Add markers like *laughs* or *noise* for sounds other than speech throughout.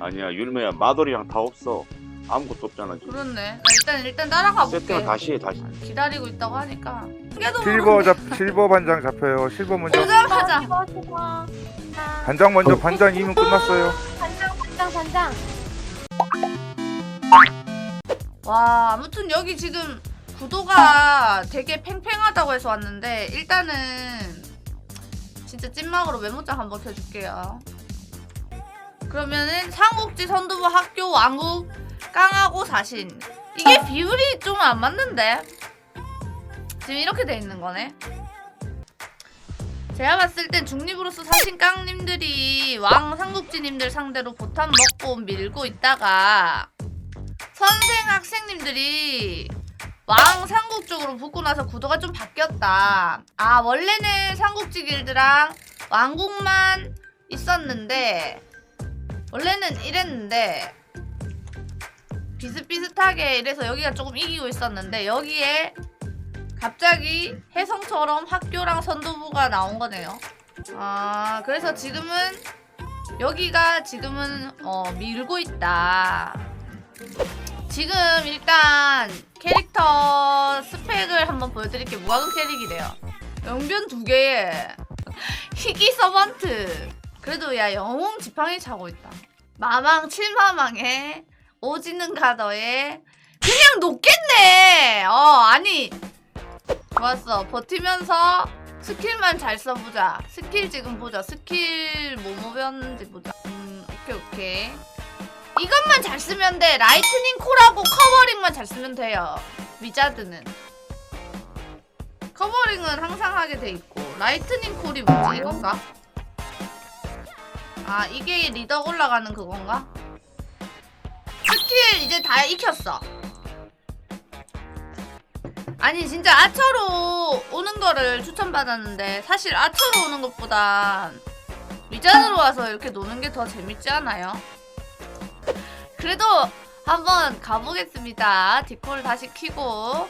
아니야 율매야 마돌이랑 다 없어 아무것도 없잖아 지금 그렇네. 나 일단 일단 따라가 볼게. 세팅을 다시 해 다시 기다리고 있다고 하니까. 실버 잡 실버 반장 잡혀요. 실버 먼저. 보자마자. 수고 수고. 아, 반장 먼저 반장 이면 끝났어요. 반장 반장 반장. 와 아무튼 여기 지금 구도가 되게 팽팽하다고 해서 왔는데 일단은 진짜 찐막으로 메모장 한번 켜줄게요. 그러면은 삼국지 선두부 학교 왕국 깡하고 사신 이게 비율이 좀 안 맞는데 지금 이렇게 돼 있는 거네. 제가 봤을 땐 중립으로서 사신 깡님들이 왕 삼국지님들 상대로 보탐 먹고 밀고 있다가 선생 학생님들이 왕 삼국 쪽으로 붙고 나서 구도가 좀 바뀌었다. 아 원래는 삼국지 길드랑 왕국만 있었는데 원래는 이랬는데 비슷비슷하게 이래서 여기가 조금 이기고 있었는데 여기에 갑자기 혜성처럼 학교랑 선도부가 나온 거네요. 아 그래서 지금은 여기가 지금은 어, 밀고 있다. 지금 일단 한번 보여드릴게요. 무과금 캐릭이래요. 영변 두 개에 희귀 서번트. 그래도 야 영웅 지팡이 차고 있다. 마망 칠마망에 오지는 가더에 그냥 높겠네. 어 아니 좋았어 버티면서 스킬만 잘 써보자. 스킬 지금 보자. 스킬 뭐뭐 배웠는지 보자. 음 오케이 오케이. 이것만 잘 쓰면 돼. 라이트닝 콜하고 커버링만 잘 쓰면 돼요. 위자드는. 커버링은 항상 하게 돼 있고 라이트닝 콜이 뭐지 이건가? 아 이게 리더 올라가는 그건가? 스킬 이제 다 익혔어. 아니 진짜 아처로 오는 거를 추천받았는데 사실 아처로 오는 것보다 위자드로 와서 이렇게 노는 게 더 재밌지 않아요? 그래도 한번 가보겠습니다. 디콜 다시 키고.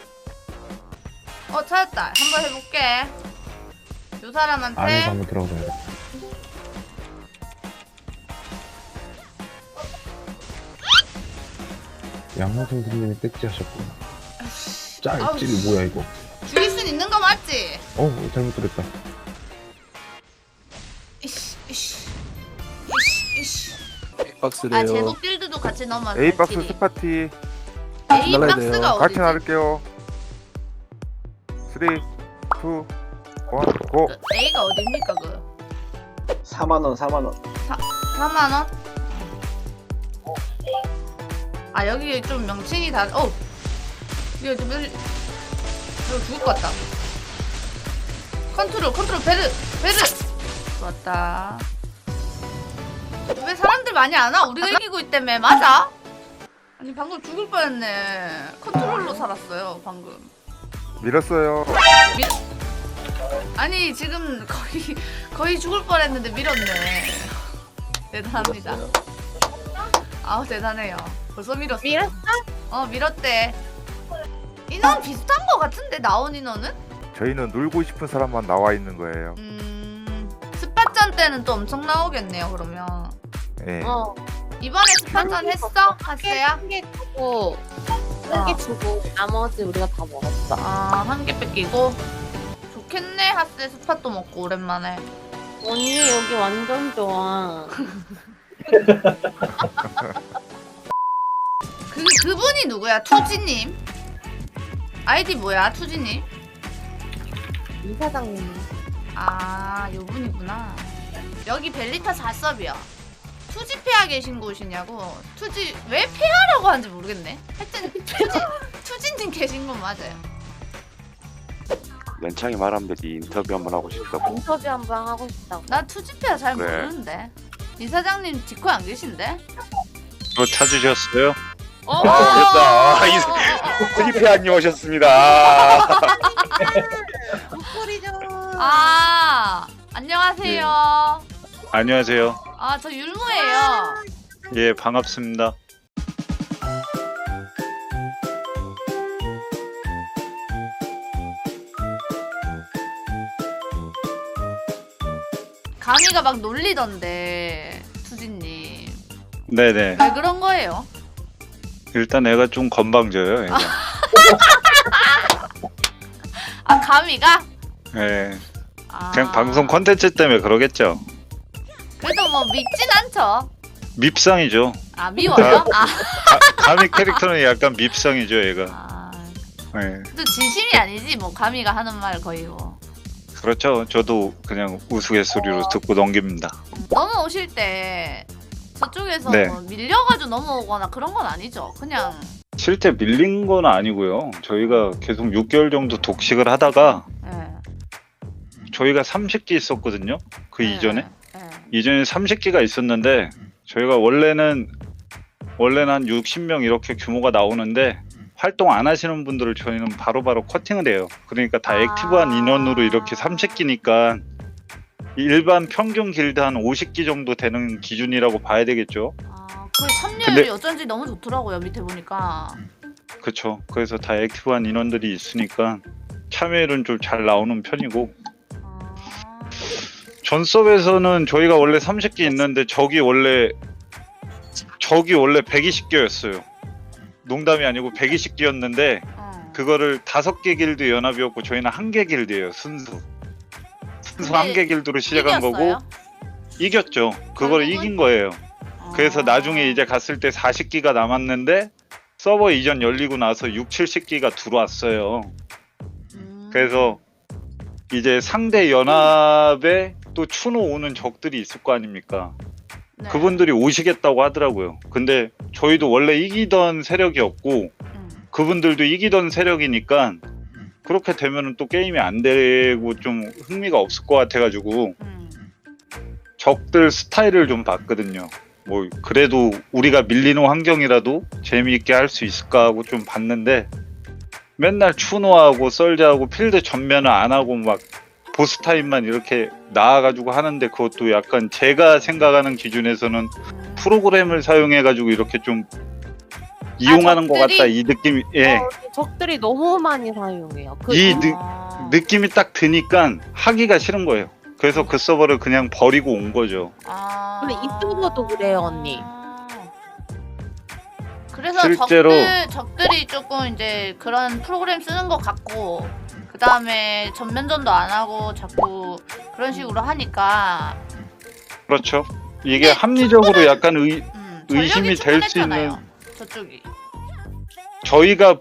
어 찾았다. 한번 해볼게. 요 안에서 사람한테 한번 들어가봐요. 양호 선생님이 떼찌하셨구나. 아우, 짤찔이 뭐야 이거? 죽일 순 있는 거 맞지? 어 잘못 들었다. 이씨 이씨 이씨 이씨. 박스래요. 아 제도 빌드도 같이 넣으면 A 박스 딜이. 스파티 A 날라야 박스가 돼요. 어디지? 같이 나를게요. 3, 2, 1, 고! 그 A가 어딥니까 그? 4만 원, 4만 원. 4만 원? 아 여기 좀 명칭이 다. 어. 이거 좀 일- 이거 죽을 것 같다. 컨트롤 컨트롤 베르 베르. 좋았다. 왜 사람들 많이 안 와? 우리가 이기고 있다며 맞아? 아니 방금 죽을 뻔했네. 컨트롤로 살았어요 방금. 밀었어요. 아니 지금 거의 거의 죽을 뻔했는데 밀었네. 대단합니다. 아우 대단해요. 벌써 밀었어. 밀었어? 어 밀었대. 인원 비슷한 거 같은데 나온 인원은? 저희는 놀고 싶은 사람만 나와 있는 거예요. 음 스파전 때는 또 엄청 나오겠네요 그러면. 예. 어. 이번에 스파전 했어? 한개 주고 한개 주고 나머지 우리가 다 먹었어. 아 한 개 뺏기고. 좋겠네 하세 스팟도 먹고 오랜만에. 언니 여기 완전 좋아. *laughs* 그 그분이 누구야? 투지님. 아이디 뭐야? 투지님. 이 사장님. 아, 요 분이구나. 여기 벨리타 4섭이야. 투지 폐하 계신 곳이냐고. 투지 왜 폐하라고 하는지 모르겠네. 하여튼 *laughs* 투지 투지님 계신 건 맞아요. 연창이 말하면 되지 인터뷰 한번 하고 싶다고 인터뷰 한번 하고 싶다고. 나 투지 폐하 잘 그래. 모르는데. 이 사장님 디코 안 계신데? 뭐 찾으셨어요? 어, 됐다. 아, 이- 어, 어, 어, 어. 트리피아님 오셨습니다 목소리 좀. 아, 안녕하세요. 안녕하세요. 아, 저 율무예요. 예, 반갑습니다. 강희가 막 놀리던데 게 투진님 네네. 왜 그런 거예요? 일단 애가 좀 건방져요. 애가. *laughs* 아 감이가? 예. 아, 그냥 방송 컨텐츠 때문에 그러겠죠. 그래도 뭐 밉진 않죠. 밉상이죠. 아 미워요? 아, 가, 감히 캐릭터는 약간 밉상이죠, 얘가. 아 예. 또 진심이 아니지 뭐 감이가 하는 말 거의 뭐. 그렇죠. 저도 그냥 우스갯소리로 듣고 넘깁니다. 넘어오실 때 저쪽에서 네. 뭐 밀려가지고 넘어오거나 그런 건 아니죠. 그냥 실제 밀린 건 아니고요. 저희가 계속 6개월 정도 독식을 하다가 예. 저희가 30기 있었거든요. 그 예, 이전에. 예. 이전에 30기가 있었는데 저희가 원래는 원래는 한 60명 이렇게 규모가 나오는데 활동 안 하시는 분들을 저희는 바로바로 커팅을 해요. 그러니까 다 아. 액티브한 인원으로 이렇게 30기니까 일반 평균 길드 한 50기 정도 되는 기준이라고 봐야 되겠죠. 아, 그 참여율이 근데- 어쩐지 너무 좋더라고요 밑에 보니까. 그렇죠. 그래서 다 액티브한 인원들이 있으니까 참여율은 좀 잘 나오는 편이고 아, 전 서버에서는 저희가 원래 30기 있는데 적이 원래 적이 원래 120개였어요. 농담이 아니고 120개였는데 어. 그거를 다섯 개 길드 연합이었고 저희는 한 개 길드예요 순수. 순수 한 개 길드로 시작한? 거고 이겼죠. 그걸 결국은? 이긴 거예요. 그래서 아. 나중에 이제 갔을 때 40기가 남았는데 서버 이전 열리고 나서 6, 70기가 들어왔어요. 음. 그래서 이제 상대 연합에 또 추노 오는 적들이 있을 거 아닙니까? 네. 그분들이 오시겠다고 하더라고요. 근데 저희도 원래 이기던 세력이었고 음. 그분들도 이기던 세력이니까 그렇게 되면은 또 게임이 안 되고 좀 흥미가 없을 것 같아가지고 음. 적들 스타일을 좀 봤거든요. 뭐 그래도 우리가 밀리는 환경이라도 재미있게 할 수 있을까 하고 좀 봤는데 맨날 추노하고 썰자하고 필드 전면을 안 하고 막 보스 타임만 이렇게 나와가지고 하는데 그것도 약간 제가 생각하는 기준에서는 음. 프로그램을 사용해가지고 이렇게 좀 이용하는 것 적들이? 같다 이 느낌이 예 어, 적들이 너무 많이 사용해요. 그이이 느- 아. 느낌이 딱 드니까 하기가 싫은 거예요. 그래서 그 서버를 그냥 버리고 온 거죠. 아. 근데 이쪽도 그래요, 언니. 그래서 실제로- 적들, 적들이 조금 이제 그런 프로그램 쓰는 것 같고 그 다음에 전면전도 안 하고 자꾸 그런 식으로 하니까 그렇죠. 이게 합리적으로 약간 의, 음, 의심이 전력이 될수 충분했잖아요, 저쪽이 저희가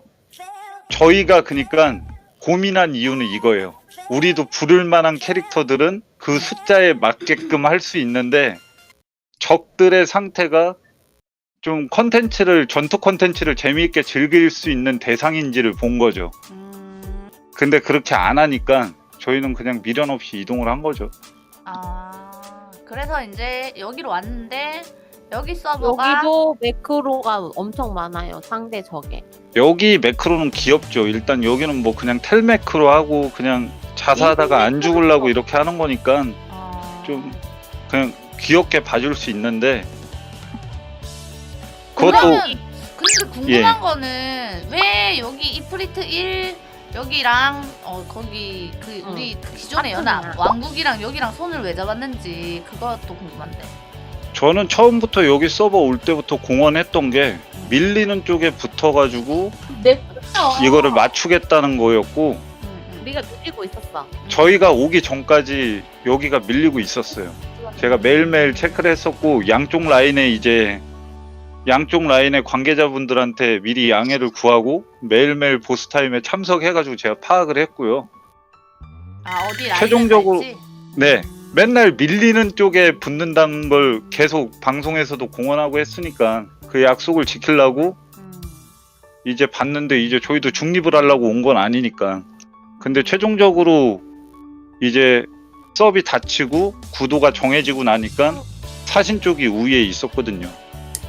저희가 그니까 고민한 이유는 이거예요. 우리도 부를 만한 캐릭터들은 그 숫자에 맞게끔 할 수 있는데 적들의 상태가 좀 컨텐츠를 전투 컨텐츠를 재미있게 즐길 수 있는 대상인지를 본 거죠. 음, 근데 그렇게 안 하니까 저희는 그냥 미련 없이 이동을 한 거죠. 아 그래서 이제 여기로 왔는데 여기 서버가 여기도 매크로가 엄청 많아요. 상대 적에. 여기 매크로는 귀엽죠. 일단 여기는 뭐 그냥 텔 매크로 하고 그냥 자사하다가 안 죽으려고 이렇게 하는 거니까 아, 좀 그냥 귀엽게 봐줄 수 있는데 그것도 그러면 근데 궁금한 예. 거는 왜 여기 이프리트 1 여기랑 어 거기 그 우리 기존의 연합 왕국이랑 여기랑 손을 왜 잡았는지 그것도 궁금한데. 저는 처음부터 여기 서버 올 때부터 공언했던 게 밀리는 쪽에 붙어가지고 네. 이거를 맞추겠다는 거였고 음, 음. 우리가 누리고 있었어. 저희가 오기 전까지 여기가 밀리고 있었어요. 제가 매일매일 체크를 했었고 양쪽 라인에 이제 양쪽 라인의 관계자분들한테 미리 양해를 구하고 매일매일 보스 타임에 참석해가지고 제가 파악을 했고요. 아 어디 라인에 최종적으로-? 네. 음. 맨날 밀리는 쪽에 붙는다는 걸 계속 방송에서도 공언하고 했으니까 그 약속을 지키려고 음. 이제 봤는데 이제 저희도 중립을 하려고 온 건 아니니까. 근데 최종적으로 이제 서비 닫히고 구도가 정해지고 나니까 사신 쪽이 우위에 있었거든요.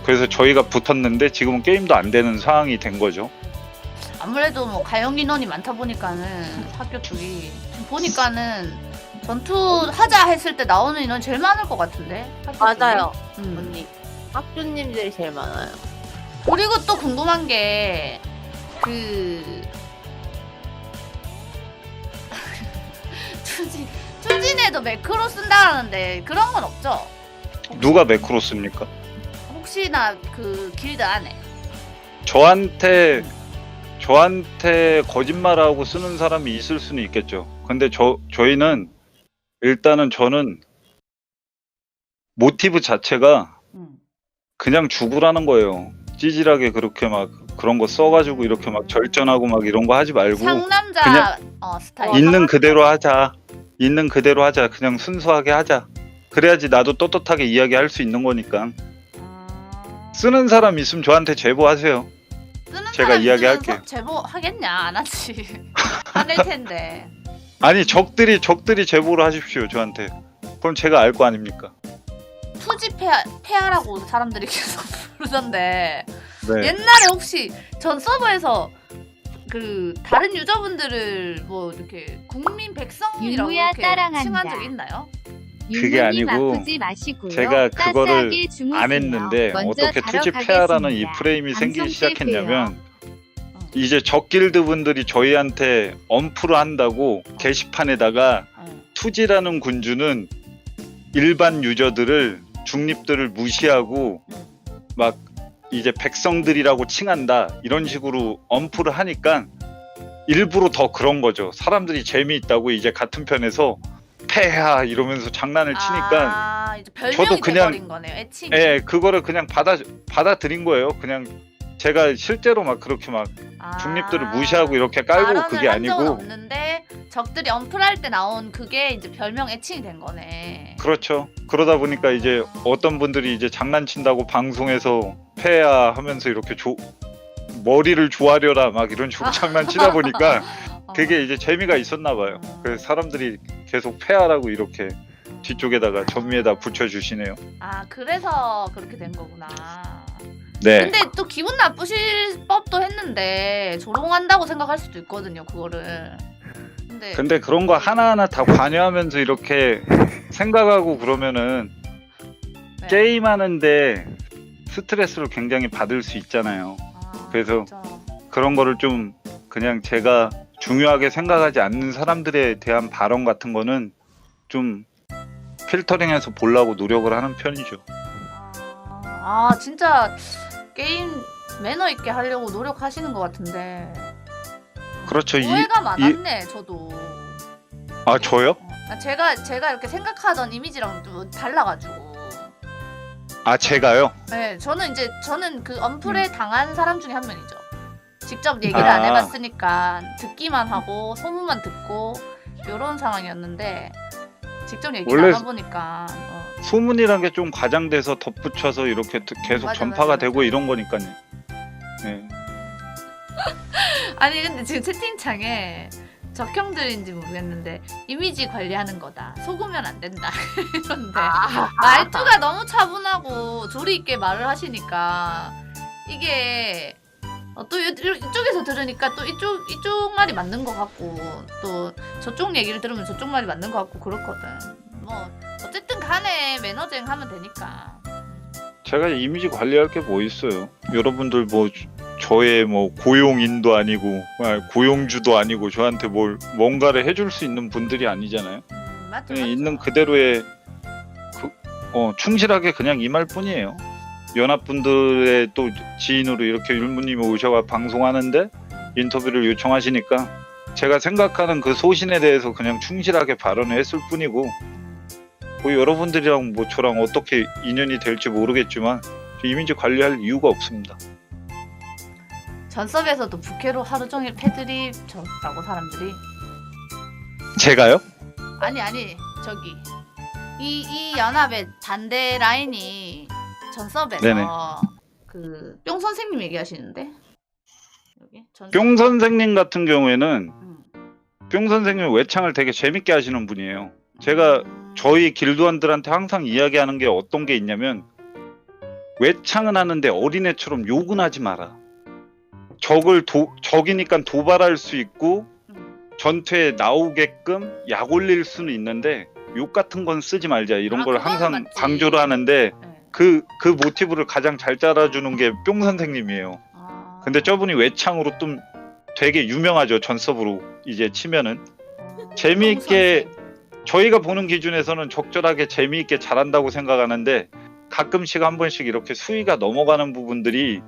그래서 저희가 붙었는데 지금은 게임도 안 되는 상황이 된 거죠. 아무래도 뭐 가용 인원이 많다 보니까는 학교 쪽이 지금 보니까는 전투 하자 했을 때 나오는 인원 제일 많을 것 같은데. 학교 맞아요, 쪽이. 음. 언니. 학주님들이 제일 많아요. 그리고 또 궁금한 게그 *laughs* 투진 투진에도 매크로 쓴다는데 그런 건 없죠? 누가 매크로스입니까? 혹시나 그 길드 안에 저한테 저한테 거짓말하고 쓰는 사람이 있을 수는 있겠죠. 근데 저 저희는 일단은 저는 모티브 자체가 음. 그냥 죽으라는 거예요. 찌질하게 그렇게 막 그런 거 써가지고 이렇게 막 절전하고 막 이런 거 하지 말고 상남자 그냥 어, 스타일 있는 그대로 하자. 있는 그대로 하자. 그냥 순수하게 하자. 그래야지 나도 떳떳하게 이야기할 수 있는 거니까. 아, 쓰는 사람 있으면 저한테 제보하세요. 쓰는 제가 사람 이야기할게요. 있으면 제보 하겠냐 안 하지 *laughs* 안 할 텐데 아니 적들이 적들이 제보를 하십시오 저한테. 그럼 제가 알 거 아닙니까? 투지 페아, 페아라고 사람들이 계속 *laughs* 부르던데 네. 옛날에 혹시 전 서버에서 그 다른 유저분들을 뭐 이렇게 국민 백성이라고 유무야 이렇게 따라간다. 칭한 적 있나요? 그게 아니고. 제가 그거를. 안 했는데 어떻게 페아라는 이. 프레임이 생기기 시작했냐면 어. 이제 적길드 분들이 저희한테 엄프를 한다고 게시판에다가 어. 투지라는 군주는 일반 유저들을 중립들을 무시하고 음. 막 이제 백성들이라고 칭한다 이런 식으로 엄프를 하니까 일부러 더 그런 거죠. 사람들이 재미있다고 이제 같은 편에서 패야 이러면서 장난을 치니까 아, 이제 별명이 저도 그냥- 돼버린 거네요 애칭이 예 그거를 그냥 받아 받아들인 거예요. 그냥 제가 실제로 막 그렇게 막 아, 중립들을 무시하고 이렇게 깔고 그게 한 아니고 없는데 적들이 엄플할 때 나온 그게 이제 별명 애칭이 된 거네 그렇죠. 그러다 보니까 이제 어떤 분들이 이제 장난친다고 방송에서 패야 하면서 이렇게 조, 머리를 조아려라 막 이런 식으로 *laughs* 장난치다 보니까 어. 그게 이제 재미가 있었나 봐요. 그래서 사람들이 계속 패야라고 이렇게 뒤쪽에다가 전미에다 붙여주시네요. 아 그래서 그렇게 된 거구나 네. 근데 또 기분 나쁘실 법도 했는데 조롱한다고 생각할 수도 있거든요 그거를 근데 근데 그런 거 하나하나 다 관여하면서 이렇게 생각하고 그러면은 네. 게임하는데 스트레스를 굉장히 받을 수 있잖아요. 아, 그래서. 그런 거를 좀 그냥 제가 중요하게 생각하지 않는 사람들에 대한 발언 같은 거는 좀 필터링해서 보려고 노력을 하는 편이죠. 아, 아 진짜 게임 매너 있게 하려고 노력하시는 것 같은데 그렇죠. 이, 오해가 이, 많았네 저도 아 저요? 어, 아, 제가 제가 이렇게 생각하던 이미지랑 좀 달라가지고 아 제가요? 네 저는 이제 저는 그 언플에 당한 사람 중에 한 명이죠 직접 얘기를 안 음. 아. 해봤으니까 듣기만 하고 소문만 듣고 이런 상황이었는데 직접 얘기를 원래 안 해보니까 어. 소문이란 게 좀 과장돼서 덧붙여서 이렇게 드- 계속 맞아, 전파가 맞아, 되고 맞아. 이런 거니까요. 네. *laughs* 아니 근데 지금 채팅창에 적형들인지 모르겠는데 이미지 관리하는 거다 속으면 안 된다 *laughs* 이런데 말투가 너무 차분하고 조리 있게 말을 하시니까 이게 어, 또 이- 이쪽에서 들으니까 또 이쪽 이쪽 말이 맞는 것 같고 또 저쪽 얘기를 들으면 저쪽 말이 맞는 것 같고 그렇거든 뭐 어쨌든 간에 매너쟁 하면 되니까 제가 이미지 관리할 게 뭐 있어요? 여러분들 뭐 저- 저의 뭐 고용인도 아니고 아, 고용주도 아니고 저한테 뭘 뭔가를 해줄 수 있는 분들이 아니잖아요. 음, 맞죠, 그냥 맞죠. 있는 그대로의 그, 어, 충실하게 그냥 임할 뿐이에요. 연합분들의 또 지인으로 이렇게 율무님이 오셔가 방송하는데 인터뷰를 요청하시니까 제가 생각하는 그 소신에 대해서 그냥 충실하게 발언을 했을 뿐이고 뭐 여러분들이랑 뭐 저랑 어떻게 인연이 될지 모르겠지만 저 이미지 관리할 이유가 없습니다. 전섭에서도 부캐로 하루 종일 패드립 쳤다고 사람들이 제가요? 아니 아니 저기 이, 이 연합의 반대 라인이 전섭에서 네네. 그 뿅 선생님 얘기하시는데 여기 전섭 뿅 선생님 같은 경우에는 음. 뿅 선생님 외창을 되게 재밌게 하시는 분이에요. 제가 저희 길드원들한테 항상 이야기하는 게 어떤 게 있냐면 외창은 하는데 어린애처럼 욕은 하지 마라. 적을 도, 적이니까 도발할 수 있고 음. 전투에 나오게끔 약 올릴 수는 있는데 욕 같은 건 쓰지 말자 이런 아, 걸 항상 맞지. 강조를 하는데 네. 그 그 모티브를 가장 잘 짜라주는 게 뿅 선생님이에요. 아. 근데 저분이 외창으로 좀 되게 유명하죠 전섭으로 이제 치면은 어, *laughs* 재미있게 뿅 선생. 저희가 보는 기준에서는 적절하게 재미있게 잘한다고 생각하는데 가끔씩 한 번씩 이렇게 수위가 넘어가는 부분들이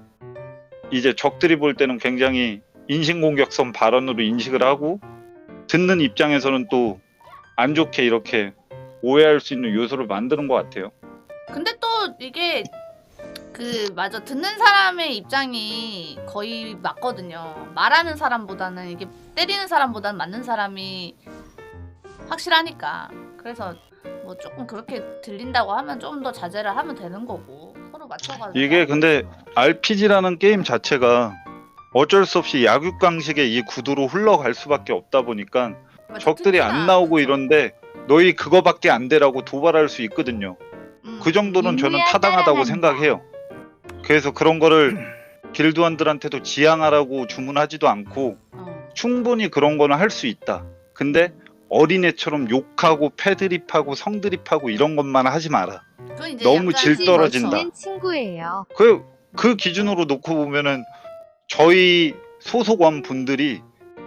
이제 적들이 볼 때는 굉장히 인신공격성 발언으로 인식을 하고 듣는 입장에서는 또 안 좋게 이렇게 오해할 수 있는 요소를 만드는 것 같아요. 근데 또 이게 그 맞아 듣는 사람의 입장이 거의 맞거든요. 말하는 사람보다는 이게 때리는 사람보다는 맞는 사람이 확실하니까. 그래서 뭐 조금 그렇게 들린다고 하면 좀 더 자제를 하면 되는 거고 서로 맞춰가지고. 이게 근데 RPG라는 게임 자체가 어쩔 수 없이 약육강식의 이 구도로 흘러갈 수밖에 없다 보니까 적들이 안 나오고. 이런데 너희 그거밖에 안 되라고 도발할 수 있거든요. 음. 그 정도는 저는 타당하다고. 생각해요. 그래서 그런 거를 길드원들한테도 지향하라고 주문하지도 않고 어. 충분히 그런 거는 할 수 있다. 근데 어린애처럼 욕하고 패드립하고 성드립하고 이런 것만 하지 마라. 너무 질 떨어진다. 친구예요. 그, 그 기준으로 놓고 보면은 저희 소속원 분들이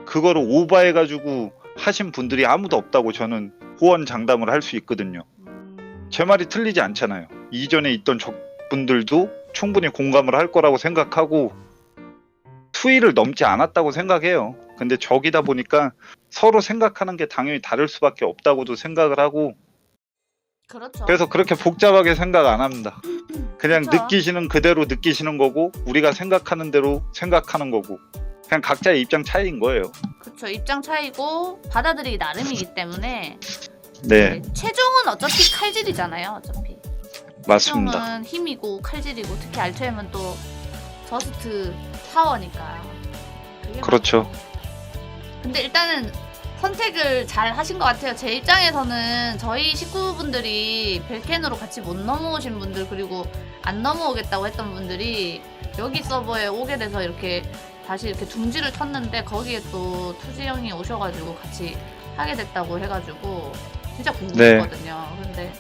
그거를 오버해가지고 하신 분들이 아무도 없다고 저는 호언 장담을 할 수 있거든요. 음. 제 말이 틀리지 않잖아요. 이전에 있던 적분들도 충분히 공감을 할 거라고 생각하고 수위를 넘지 않았다고 생각해요. 근데 적이다 보니까 서로 생각하는 게 당연히 다를 수밖에 없다고도 생각을 하고 그렇죠. 그래서 그렇게 복잡하게 생각 안 합니다. 그냥 그쵸. 느끼시는 그대로 느끼시는 거고 우리가 생각하는 대로 생각하는 거고 그냥 각자의 입장 차이인 거예요. 그렇죠. 입장 차이고 받아들이기 나름이기 때문에 네, 네, 최종은 어차피 칼질이잖아요. 어차피. 맞습니다. 최종은 힘이고 칼질이고 특히 알트엠은 또 저스트 파워니까. 그게 그렇죠. 근데 일단은 선택을 잘 하신 것 같아요. 제 입장에서는 저희 식구분들이 벨켄으로 같이 못 넘어오신 분들 그리고 안 넘어오겠다고 했던 분들이 여기 서버에 오게 돼서 이렇게 다시 이렇게 둥지를 텄는데 거기에 또 투지 형이 오셔가지고 같이 하게 됐다고 해가지고 진짜 궁금했거든요. 근데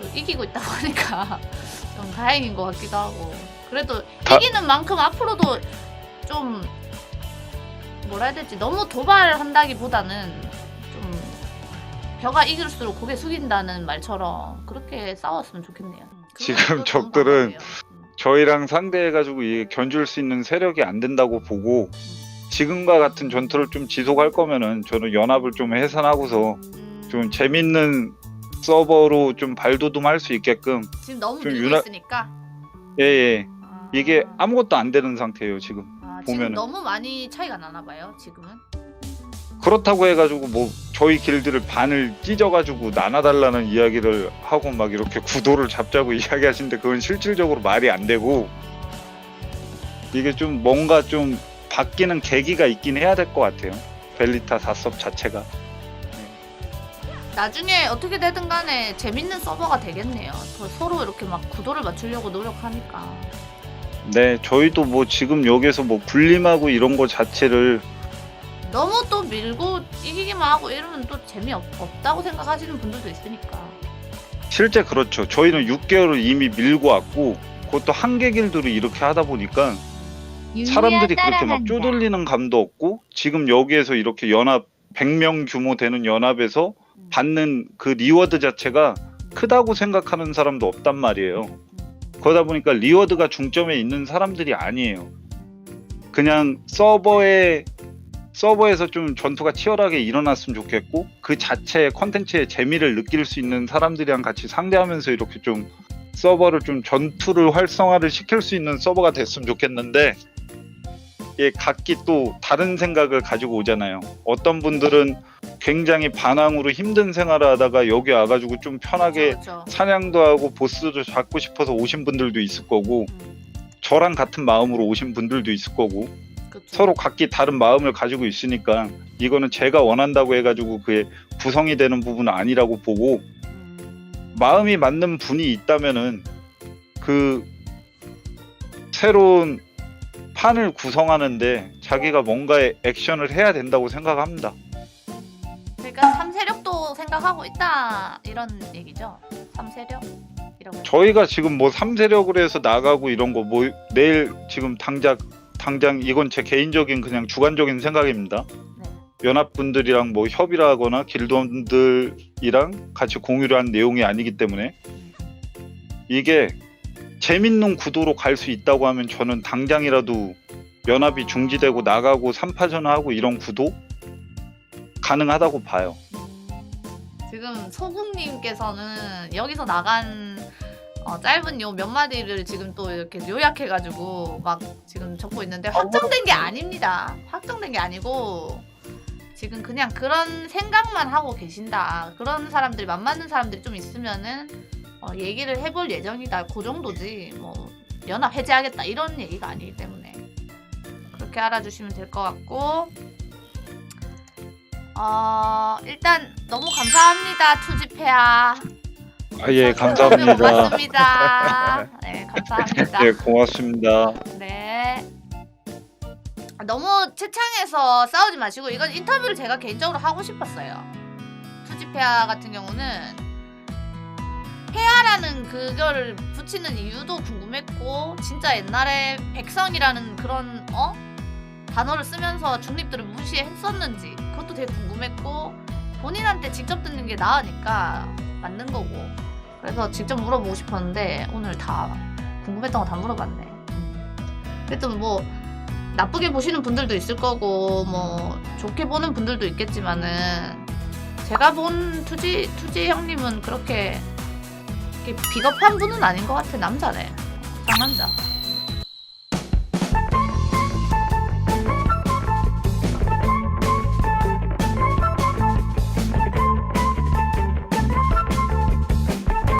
또 이기고 있다고 하니까 *laughs* 좀 다행인 것 같기도 하고 그래도 다- 이기는 만큼 앞으로도 좀 뭐라 해야 될지 너무 도발한다기보다는 좀 벼가 이길수록 고개 숙인다는 말처럼 그렇게 싸웠으면 좋겠네요. 지금 또 좋은 적들은. 음. 저희랑 상대해가지고 이게 견줄 수 있는 세력이 안 된다고 보고 지금과 같은 전투를 좀 지속할 거면은 저는 연합을 좀 해산하고서 음, 좀 재밌는 서버로 좀 발돋움할 수 있게끔 지금 너무 좀 밀고 유나- 있으니까. 예 예. 아, 이게 아무것도 안 되는 상태예요 지금. 아, 지금 보면은. 너무 많이 차이가 나나 봐요. 지금은? 그렇다고 해가지고 뭐 저희 길드를 반을 찢어가지고 나눠달라는 이야기를 하고 막 이렇게 구도를 잡자고 *laughs* 이야기하시는데 그건 실질적으로 말이 안 되고 이게 좀 뭔가 좀 바뀌는 계기가 있긴 해야 될 것 같아요. 벨리타 4섭 자체가 나중에 어떻게 되든 간에 재밌는 서버가 되겠네요. 더 서로 이렇게 막 구도를 맞추려고 노력하니까. 네 저희도 뭐 지금 여기서 뭐 군림하고 이런 거 자체를 너무 또 밀고 이기기만 하고 이러면 또 재미없다고 생각하시는 분들도 있으니까. 실제 그렇죠 저희는 6개월을 이미 밀고 왔고 그것도 한계 길드로 이렇게 하다 보니까 사람들이 그렇게 막 쪼들리는 감도 없고 지금 여기에서 이렇게 연합 100명 규모 되는 연합에서 받는 그 리워드 자체가 크다고 생각하는 사람도 없단 말이에요. 그러다 보니까 리워드가 중점에 있는 사람들이 아니에요. 그냥 서버에 서버에서 좀 전투가 치열하게 일어났으면 좋겠고 그 자체의 컨텐츠의 재미를 느낄 수 있는 사람들이랑 같이 상대하면서 이렇게 좀 서버를 좀 전투를 활성화를 시킬 수 있는 서버가 됐으면 좋겠는데 예, 각기 또 다른 생각을 가지고 오잖아요. 어떤 분들은 굉장히 반항으로 힘든 생활을 하다가 여기 와가지고 좀 편하게 그렇죠. 사냥도 하고 보스도 잡고 싶어서 오신 분들도 있을 거고 음, 저랑 같은 마음으로 오신 분들도 있을 거고 그렇죠. 서로 각기 다른 마음을 가지고 있으니까 이거는 제가 원한다고 해가지고 그게 구성이 되는 부분은 아니라고 보고 음, 마음이 맞는 분이 있다면은 그 새로운 판을 구성하는데 자기가 뭔가의 액션을 해야 된다고 생각합니다. 그러니까 삼세력도 생각하고 있다 이런 얘기죠. 삼세력 이라고. 저희가 지금 뭐 3세력으로 해서 나가고 이런 거 뭐 내일 지금 당장 당장 이건 제 개인적인 그냥 주관적인 생각입니다. 네. 연합분들이랑 뭐 협의를 하거나 길드원들이랑 같이 공유를 한 내용이 아니기 때문에 이게 재밌는 구도로 갈 수 있다고 하면 저는 당장이라도 연합이 중지되고 나가고 3파전 하고 이런 구도 가능하다고 봐요. 지금 소국님께서는 여기서 나간 어, 짧은 요 몇 마디를 지금 또 이렇게 요약해가지고 막 지금 적고 있는데 확정된 게 아닙니다. 확정된 게 아니고 지금 그냥 그런 생각만 하고 계신다. 그런 사람들이 맘 맞는 사람들이 좀 있으면은 어, 얘기를 해볼 예정이다. 그 정도지. 뭐 연합 해제하겠다 이런 얘기가 아니기 때문에 그렇게 알아주시면 될 것 같고. 어, 일단 너무 감사합니다 투지페아. 아, 예, 감사합니다. 고맙습니다. 네, 감사합니다. 예, 고맙습니다. 네. 너무 채창에서 싸우지 마시고 이건 인터뷰를 제가 개인적으로 하고 싶었어요. 투지페아 같은 경우는 페아라는 그걸 붙이는 이유도 궁금했고 진짜 옛날에 백성이라는 그런 어 단어를 쓰면서 중립들을 무시했었는지 그것도 되게 궁금했고 본인한테 직접 듣는 게 나으니까 맞는 거고 그래서 직접 물어보고 싶었는데 오늘 다 궁금했던 거 다 물어봤네. 그래도 뭐 나쁘게 보시는 분들도 있을 거고 뭐 좋게 보는 분들도 있겠지만은 제가 본 투지 투지 형님은 그렇게 비겁한 분은 아닌 것 같아 남자네 상남자.